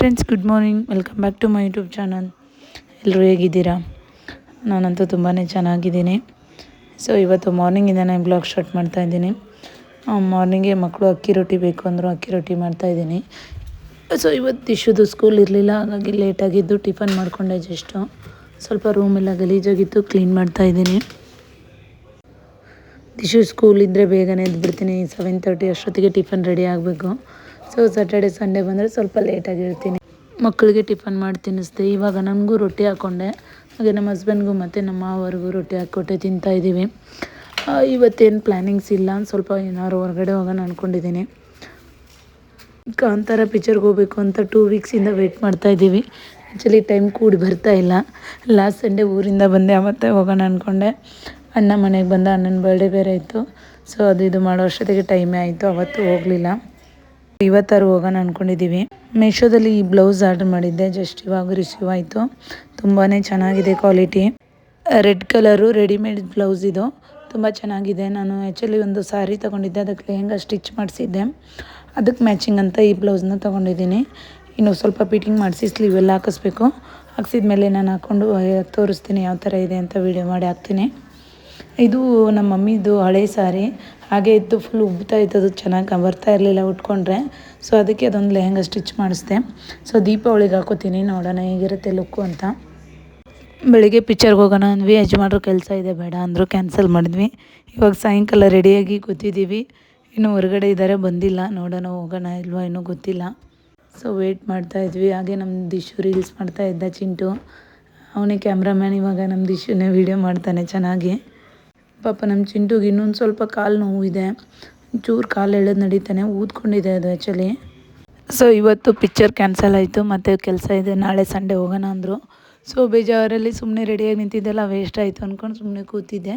Friends good morning welcome back to my YouTube channel ಎಲ್ಲರೂ ಹೇಗಿದ್ದೀರಾ? ನಾನಂತೂ ತುಂಬಾ ಚೆನ್ನಾಗಿದ್ದೀನಿ. ಸೊ ಇವತ್ತು ಮಾರ್ನಿಂಗಿಂದನೇ ಬ್ಲಾಗ್ ಸ್ಟಾರ್ಟ್ ಮಾಡ್ತಾ ಇದ್ದೀನಿ. ಮಾರ್ನಿಂಗೆ ಮಕ್ಕಳು ಅಕ್ಕಿ ರೊಟ್ಟಿ ಬೇಕು ಅಂದರು ಅಕ್ಕಿ ರೊಟ್ಟಿ ಮಾಡ್ತಾಯಿದ್ದೀನಿ ಸೊ ಇವತ್ತು ಇಶುದು ಸ್ಕೂಲ್ ಇರಲಿಲ್ಲ. ಹಾಗಾಗಿ ಲೇಟಾಗಿದ್ದು ಟಿಫನ್ ಮಾಡಿಕೊಂಡೆ ಜಸ್ಟು ಸ್ವಲ್ಪ ರೂಮೆಲ್ಲ ಗಲೀಜಾಗಿತ್ತು ಕ್ಲೀನ್ ಮಾಡ್ತಾಯಿದ್ದೀನಿ ದಿಶು ಸ್ಕೂಲ್ ಇದ್ದರೆ ಬೇಗನೆ ಎದ್ಬಿಡ್ತೀನಿ. ಸೆವೆನ್ ತರ್ಟಿ ಅಷ್ಟೊತ್ತಿಗೆ ಟಿಫನ್ ರೆಡಿ ಆಗಬೇಕು. ಸೊ ಸ್ಯಾಟರ್ಡೆ ಸಂಡೇ ಬಂದರೆ ಸ್ವಲ್ಪ ಲೇಟಾಗಿ ಇರ್ತೀನಿ ಮಕ್ಕಳಿಗೆ ಟಿಫನ್ ಮಾಡಿ ತಿನ್ನಿಸ್ದೆ. ಇವಾಗ ನನಗೂ ರೊಟ್ಟಿ ಹಾಕ್ಕೊಂಡೆ ಹಾಗೆ ನಮ್ಮ ಹಸ್ಬೆಂಡ್ಗೂ ಮತ್ತು ನಮ್ಮ ಮಾವರಿಗೂ ರೊಟ್ಟಿ ಹಾಕ್ಕೊಟ್ಟೆ ತಿಂತಾಯಿದ್ದೀವಿ ಇವತ್ತೇನು ಪ್ಲ್ಯಾನಿಂಗ್ಸ್ ಇಲ್ಲ. ಸ್ವಲ್ಪ ಏನಾದ್ರು ಹೊರಗಡೆ ಹೋಗೋಣ ಅಂದ್ಕೊಂಡಿದ್ದೀನಿ ಕಾಂತಾರ ಪಿಕ್ಚರ್ಗೆ ಹೋಗಬೇಕು ಅಂತ ಟೂ ವೀಕ್ಸಿಂದ ವೆಯ್ಟ್ ಮಾಡ್ತಾಯಿದ್ದೀವಿ ಆ್ಯಕ್ಚುಲಿ ಟೈಮ್ ಕೂಡಿ ಬರ್ತಾ ಇಲ್ಲ. ಲಾಸ್ಟ್ ಸಂಡೇ ಊರಿಂದ ಬಂದೆ, ಅವತ್ತೇ ಹೋಗೋಣ ಅಂದ್ಕೊಂಡೆ ಅಣ್ಣ ಮನೆಗೆ ಬಂದ, ಅಣ್ಣನ ಬರ್ಡೇ ಬೇರೆ ಇತ್ತು. ಸೊ ಅದು ಇದು ಮಾಡೋ ಅಷ್ಟೊತ್ತಿಗೆ ಟೈಮೇ ಆಯಿತು. ಅವತ್ತು ಹೋಗಲಿಲ್ಲ. ಇವತ್ತಾರು ಹೋಗೋಣ ಅಂದ್ಕೊಂಡಿದ್ದೀವಿ ಮೀಶೋದಲ್ಲಿ ಈ ಬ್ಲೌಸ್ ಆರ್ಡರ್ ಮಾಡಿದ್ದೆ. ಜಸ್ಟ್ ಇವಾಗ ರಿಸೀವ್ ಆಯಿತು. ತುಂಬಾ ಚೆನ್ನಾಗಿದೆ quality red colour readymade blouse ಇದು. ತುಂಬ ಚೆನ್ನಾಗಿದೆ. ನಾನು ಆ್ಯಕ್ಚುಲಿ ಒಂದು ಸ್ಯಾರಿ ತೊಗೊಂಡಿದ್ದೆ. ಅದಕ್ಕೆ ಲೆಹೆಂಗ ಸ್ಟಿಚ್ ಮಾಡಿಸಿದ್ದೆ. ಅದಕ್ಕೆ ಮ್ಯಾಚಿಂಗ್ ಅಂತ ಈ ಬ್ಲೌಸ್ನ ತೊಗೊಂಡಿದ್ದೀನಿ. ಇನ್ನು ಸ್ವಲ್ಪ ಫಿಟ್ಟಿಂಗ್ ಮಾಡಿಸಿ ಸ್ಲೀವೆಲ್ಲ ಹಾಕಿಸ್ಬೇಕು. ಹಾಕ್ಸಿದ ಮೇಲೆ ನಾನು ಹಾಕ್ಕೊಂಡು ತೋರಿಸ್ತೀನಿ ಯಾವ ಥರ ಇದೆ ಅಂತ ವೀಡಿಯೋ ಮಾಡಿ ಹಾಕ್ತೀನಿ. ಇದು ನಮ್ಮ ಮಮ್ಮಿದು ಹಳೆ ಸಾರಿ. ಹಾಗೆ ಇತ್ತು ಫುಲ್ ಉಬ್ತಾ ಇತ್ತು ಅದು ಚೆನ್ನಾಗಿ ಬರ್ತಾ ಇರಲಿಲ್ಲ ಉಟ್ಕೊಂಡ್ರೆ. ಸೊ ಅದಕ್ಕೆ ಅದೊಂದು ಲೆಹಂಗ ಸ್ಟಿಚ್ ಮಾಡಿಸ್ದೆ. ಸೊ ದೀಪಾವಳಿಗೆ ಹಾಕೋತೀನಿ, ನೋಡೋಣ ಹೇಗಿರುತ್ತೆ ಲುಕ್ಕು ಅಂತ. ಬೆಳಿಗ್ಗೆ ಪಿಕ್ಚರ್ಗೆ ಹೋಗೋಣ ಅಂದ್ವಿ. ಯಜಮಾನ್ರು ಕೆಲಸ ಇದೆ, ಬೇಡ ಅಂದರು ಕ್ಯಾನ್ಸಲ್ ಮಾಡಿದ್ವಿ. ಇವಾಗ ಸಾಯಂಕಾಲ ರೆಡಿಯಾಗಿ ಕೂತಿದ್ದೀವಿ ಇನ್ನು ಹೊರಗಡೆ ಇದ್ದಾರೆ ಬಂದಿಲ್ಲ. ನೋಡೋಣ ಹೋಗೋಣ ಇಲ್ವಾ ಇನ್ನೂ ಗೊತ್ತಿಲ್ಲ. ಸೊ ವೆಯ್ಟ್ ಮಾಡ್ತಾಯಿದ್ವಿ ಹಾಗೆ ನಮ್ಮ ದಿಶು ರೀಲ್ಸ್ ಮಾಡ್ತಾ ಇದ್ದ ಚಿಂಟು. ಅವನೇ ಕ್ಯಾಮ್ರಾಮ್ಯಾನ್ ಇವಾಗ ನಮ್ಮ ದಿಶುನೇ ವೀಡಿಯೋ ಮಾಡ್ತಾನೆ ಚೆನ್ನಾಗಿ. ಪಾಪ ನಮ್ಮ ಚಿಂಟುಗೆ ಇನ್ನೊಂದು ಸ್ವಲ್ಪ ಕಾಲು ನೋವು ಇದೆ. ಚೂರು ಕಾಲು ಎಳೆದು ನಡೀತಾನೆ, ಊದ್ಕೊಂಡಿದೆ ಅದು ಆ್ಯಕ್ಚುಲಿ ಸೊ ಇವತ್ತು ಪಿಕ್ಚರ್ ಕ್ಯಾನ್ಸಲ್ ಆಯಿತು, ಮತ್ತು ಕೆಲಸ ಇದೆ, ನಾಳೆ ಸಂಡೆ ಹೋಗೋಣ ಅಂದರು. ಸೊ ಬೇಜಾರಲ್ಲಿ ಸುಮ್ಮನೆ ರೆಡಿಯಾಗಿ ನಿಂತಿದ್ದೆಲ್ಲ ವೇಸ್ಟ್ ಆಯಿತು ಅಂದ್ಕೊಂಡು ಸುಮ್ಮನೆ ಕೂತಿದ್ದೆ.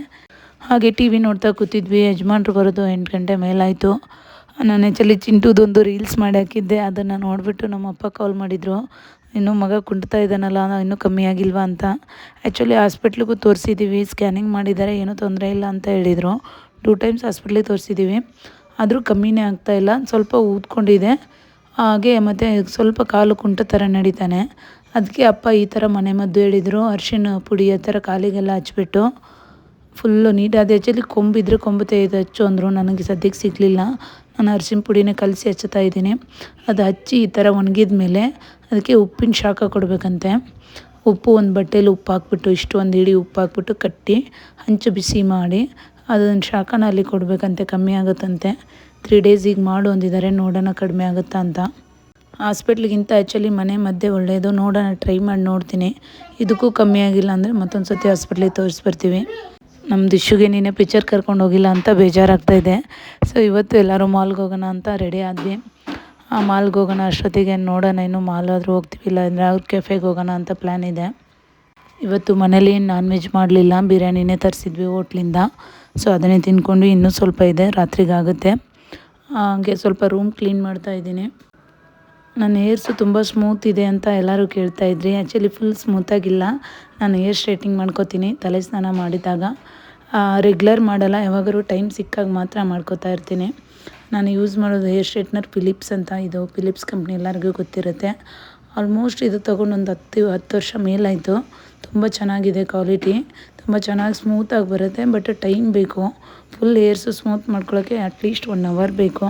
ಹಾಗೆ ಟಿ ವಿ ನೋಡ್ತಾ ಕೂತಿದ್ವಿ, ಯಜಮಾನ್ರು ಬರೋದು ಎಂಟು ಗಂಟೆ ಮೇಲಾಯಿತು. ನಾನು ಆ್ಯಕ್ಚುಲಿ ಚಿಂಟುದೊಂದು ರೀಲ್ಸ್ ಮಾಡಿ ಹಾಕಿದ್ದೆ, ಅದನ್ನು ನೋಡಿಬಿಟ್ಟು ನಮ್ಮ ಅಪ್ಪ ಕಾಲ್ ಮಾಡಿದರು. ಇನ್ನೂ ಮಗ ಕುಂಟ್ತಾ ಇದ್ದಾನಲ್ಲ ಇನ್ನೂ ಕಮ್ಮಿ ಆಗಿಲ್ವಾ ಅಂತ. ಆ್ಯಕ್ಚುಲಿ ಹಾಸ್ಪಿಟ್ಲಿಗೂ ತೋರಿಸಿದ್ದೀವಿ ಸ್ಕ್ಯಾನಿಂಗ್ ಮಾಡಿದ್ದಾರೆ, ಏನೂ ತೊಂದರೆ ಇಲ್ಲ ಅಂತ ಹೇಳಿದರು. ಟೂ ಟೈಮ್ಸ್ ಹಾಸ್ಪಿಟ್ಲಿಗೆ ತೋರಿಸಿದ್ದೀವಿ ಆದರೂ ಕಮ್ಮಿನೇ ಆಗ್ತಾ ಇಲ್ಲ, ಸ್ವಲ್ಪ ಊದ್ಕೊಂಡಿದೆ. ಹಾಗೆ ಮತ್ತು ಸ್ವಲ್ಪ ಕಾಲು ಕುಂಟ ಥರ ನಡೀತಾನೆ. ಅದಕ್ಕೆ ಅಪ್ಪ ಈ ಥರ ಮನೆ ಮದ್ದು ಹೇಳಿದರು, ಅರಿಶಿಣ ಪುಡಿ ಆ ಥರ ಕಾಲಿಗೆಲ್ಲ ಹಚ್ಬಿಟ್ಟು. ಫುಲ್ಲು ನೀಟ್ ಅದು ಕೊಂಬಿದ್ರೆ ಕೊಂಬು ತೆಗೆದು ಹಚ್ಚು ಅಂದರು, ನನಗೆ ಸದ್ಯಕ್ಕೆ ಸಿಗಲಿಲ್ಲ. ನಾನು ಅರಿಶಿನ ಪುಡಿನೇ ಕಲಸಿ ಹಚ್ಚುತ್ತಾ ಇದ್ದೀನಿ. ಅದು ಹಚ್ಚಿ ಈ ಥರ ಒಣಗಿದ ಮೇಲೆ ಅದಕ್ಕೆ ಉಪ್ಪಿನ ಶಾಖ ಕೊಡಬೇಕಂತೆ. ಉಪ್ಪು ಒಂದು ಬಟ್ಟೆಲಿ ಉಪ್ಪು ಹಾಕ್ಬಿಟ್ಟು ಇಷ್ಟು ಒಂದು ಹಿಡಿ ಉಪ್ಪು ಹಾಕ್ಬಿಟ್ಟು ಕಟ್ಟಿ ಹಂಚು ಬಿಸಿ ಮಾಡಿ ಅದೊಂದು ಶಾಖನ ಅಲ್ಲಿ ಕೊಡಬೇಕಂತೆ, ಕಮ್ಮಿ ಆಗುತ್ತಂತೆ. ತ್ರೀ ಡೇಸಿಗೆ ಮಾಡು ಅಂದಿದ್ದಾರೆ, ನೋಡೋಣ ಕಡಿಮೆ ಆಗುತ್ತಾ ಅಂತ. ಹಾಸ್ಪಿಟ್ಲಿಗಿಂತ ಆ್ಯಕ್ಚುಲಿ ಮನೆ ಮಧ್ಯೆ ಒಳ್ಳೆಯದು, ನೋಡೋಣ ಟ್ರೈ ಮಾಡಿ ನೋಡ್ತೀನಿ. ಇದಕ್ಕೂ ಕಮ್ಮಿ ಆಗಿಲ್ಲ ಅಂದರೆ ಮತ್ತೊಂದು ಸತಿ ಹಾಸ್ಪಿಟ್ಲಿಗೆ ತೋರಿಸ್ಬರ್ತೀವಿ. ನಮ್ಮ ದಿಶುಗೆ ನೀನೇ ಪಿಕ್ಚರ್ ಕರ್ಕೊಂಡು ಹೋಗಿಲ್ಲ ಅಂತ ಬೇಜಾರಾಗ್ತಾಯಿದೆ ಸೊ ಇವತ್ತು ಎಲ್ಲರೂ ಮಾಲ್ಗೆ ಹೋಗೋಣ ಅಂತ ರೆಡಿ ಆದ್ವಿ. ಮಾಲ್ಗೆ ಹೋಗೋಣ, ಅಷ್ಟೊತ್ತಿಗೆ ನೋಡೋಣ, ಇನ್ನು ಮಾಲ್ ಆದರೂ ಹೋಗ್ತೀವಿ ಇಲ್ಲ ಅಂದರೆ ಅವ್ರ ಕೆಫೆಗೆ ಹೋಗೋಣ ಅಂತ ಪ್ಲ್ಯಾನ್ ಇದೆ. ಇವತ್ತು ಮನೇಲಿ ನಾನ್ ವೆಜ್ ಮಾಡಲಿಲ್ಲ, ಬಿರಿಯಾನಿನೇ ತರಿಸಿದ್ವಿ ಹೋಟ್ಲಿಂದ. ಸೊ ಅದನ್ನೇ ತಿನ್ಕೊಂಡು ಇನ್ನೂ ಸ್ವಲ್ಪ ಇದೆ, ರಾತ್ರಿಗಾಗುತ್ತೆ. ಹಾಗೆ ಸ್ವಲ್ಪ ರೂಮ್ ಕ್ಲೀನ್ ಮಾಡ್ತಾ ಇದ್ದೀನಿ. ನನ್ನ ಏರ್ಸು ತುಂಬ ಸ್ಮೂತ್ ಇದೆ ಅಂತ ಎಲ್ಲರೂ ಕೇಳ್ತಾಯಿದ್ರಿ ಆ್ಯಕ್ಚುಲಿ ಫುಲ್ ಸ್ಮೂತಾಗಿಲ್ಲ ನಾನು ಹೇರ್ ಸ್ಟ್ರೇಟಿಂಗ್ ಮಾಡ್ಕೋತೀನಿ, ತಲೆ ಸ್ನಾನ ಮಾಡಿದಾಗ. ರೆಗ್ಯುಲರ್ ಮಾಡಲ್ಲ. ಯಾವಾಗಾರು ಟೈಮ್ ಸಿಕ್ಕಾಗ ಮಾತ್ರ ಮಾಡ್ಕೋತಾ ಇರ್ತೀನಿ. ನಾನು ಯೂಸ್ ಮಾಡೋದು ಹೇರ್ ಸ್ಟ್ರೈಟ್ನರ್ ಫಿಲಿಪ್ಸ್ ಅಂತ ಇದು. ಫಿಲಿಪ್ಸ್ ಕಂಪ್ನಿ ಎಲ್ಲರಿಗೂ ಗೊತ್ತಿರುತ್ತೆ. ಆಲ್ಮೋಸ್ಟ್ ಇದು ತೊಗೊಂಡು ಒಂದು ಹತ್ತು ಹತ್ತು ವರ್ಷ ಮೇಲಾಯಿತು. ತುಂಬ ಚೆನ್ನಾಗಿದೆ ಕ್ವಾಲಿಟಿ ತುಂಬ ಚೆನ್ನಾಗಿ ಸ್ಮೂತಾಗಿ ಬರುತ್ತೆ ಬಟ್ ಟೈಮ್ ಬೇಕು. ಫುಲ್ ಹೇರ್ಸು ಸ್ಮೂತ್ ಮಾಡ್ಕೊಳ್ಳೋಕ್ಕೆ ಅಟ್ಲೀಸ್ಟ್ ಒನ್ ಅವರ್ ಬೇಕು.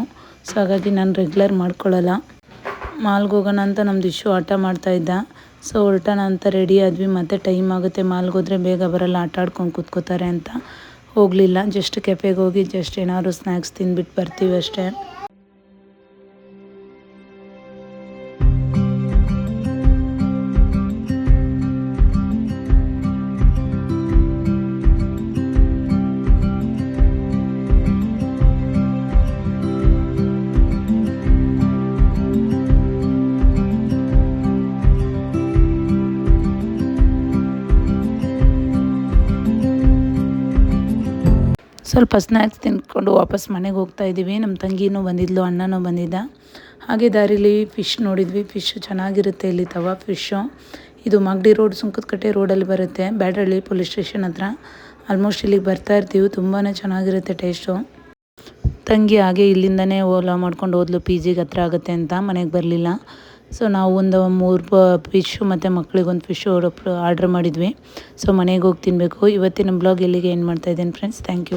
ಸೊ ಹಾಗಾಗಿ ನಾನು ರೆಗ್ಯುಲರ್ ಮಾಡ್ಕೊಳ್ಳಲ್ಲ ಮಾಲ್ಗೆ ಹೋಗೋಣ ಅಂತ ನಮ್ದು ಇಶ್ಯೂ ಆಟ ಮಾಡ್ತಾಯಿದ್ದ ಸೊ ಹೊರಟೋಣ ಅಂತ ರೆಡಿ ಆದ್ವಿ, ಮತ್ತೆ ಟೈಮ್ ಆಗುತ್ತೆ. ಮಾಲ್ಗೆ ಹೋದರೆ ಬೇಗ ಬರಲ್ಲ, ಆಟ ಆಡ್ಕೊಂಡು ಕೂತ್ಕೋತಾರೆ ಅಂತ. ಹೋಗಲಿಲ್ಲ ಜಸ್ಟ್ ಕೆಫೆಗೆ ಹೋಗಿ ಜಸ್ಟ್ ಏನಾದ್ರು ಸ್ನ್ಯಾಕ್ಸ್ ತಿಂದ್ಬಿಟ್ಟು ಬರ್ತೀವಿ ಅಷ್ಟೇ. ಸ್ವಲ್ಪ ಸ್ನ್ಯಾಕ್ಸ್ ತಿಂದ್ಕೊಂಡು ವಾಪಸ್ ಮನೆಗೆ ಹೋಗ್ತಾ ಇದ್ದೀವಿ. ನಮ್ಮ ತಂಗಿನೂ ಬಂದಿದ್ಲು, ಅಣ್ಣನೂ ಬಂದಿದ್ದ. ಹಾಗೆ ದಾರಿಲಿ ಫಿಶ್ ನೋಡಿದ್ವಿ. ಫಿಶ್ ಚೆನ್ನಾಗಿರುತ್ತೆ ಇಲ್ಲಿ ತವಾ ಫಿಶ್ಶು ಇದು ಮಗಡಿ ರೋಡ್ ಸುಂಕದಕಟ್ಟೆ ರೋಡಲ್ಲಿ ಬರುತ್ತೆ. ಬ್ಯಾಡಳ್ಳಿ ಪೊಲೀಸ್ ಸ್ಟೇಷನ್ ಹತ್ರ. ಆಲ್ಮೋಸ್ಟ್ ಇಲ್ಲಿಗೆ ಬರ್ತಾ ಇರ್ತೀವಿ. ತುಂಬಾ ಚೆನ್ನಾಗಿರುತ್ತೆ ಟೇಸ್ಟು ತಂಗಿ ಹಾಗೆ ಇಲ್ಲಿಂದನೇ ಓಲಾ ಮಾಡ್ಕೊಂಡು ಹೋದ್ಲು. ಪಿ ಜಿಗೆ ಹತ್ರ ಆಗುತ್ತೆ ಅಂತ. ಮನೆಗೆ ಬರಲಿಲ್ಲ. ಸೊ ನಾವು ಒಂದು ಮೂರು ಫಿಶು ಮತ್ತು ಮಕ್ಳಿಗೊಂದು ಫಿಶ್ ಆರ್ಡ್ರ್ ಮಾಡಿದ್ವಿ. ಸೊ ಮನೆಗೆ ಹೋಗಿ ತಿನ್ನಬೇಕು ಇವತ್ತಿನ ಬ್ಲಾಗ್ ಇಲ್ಲಿಗೆ ಏನು ಮಾಡ್ತಾಯಿದ್ದೀನಿ ಫ್ರೆಂಡ್ಸ್ ಥ್ಯಾಂಕ್ ಯು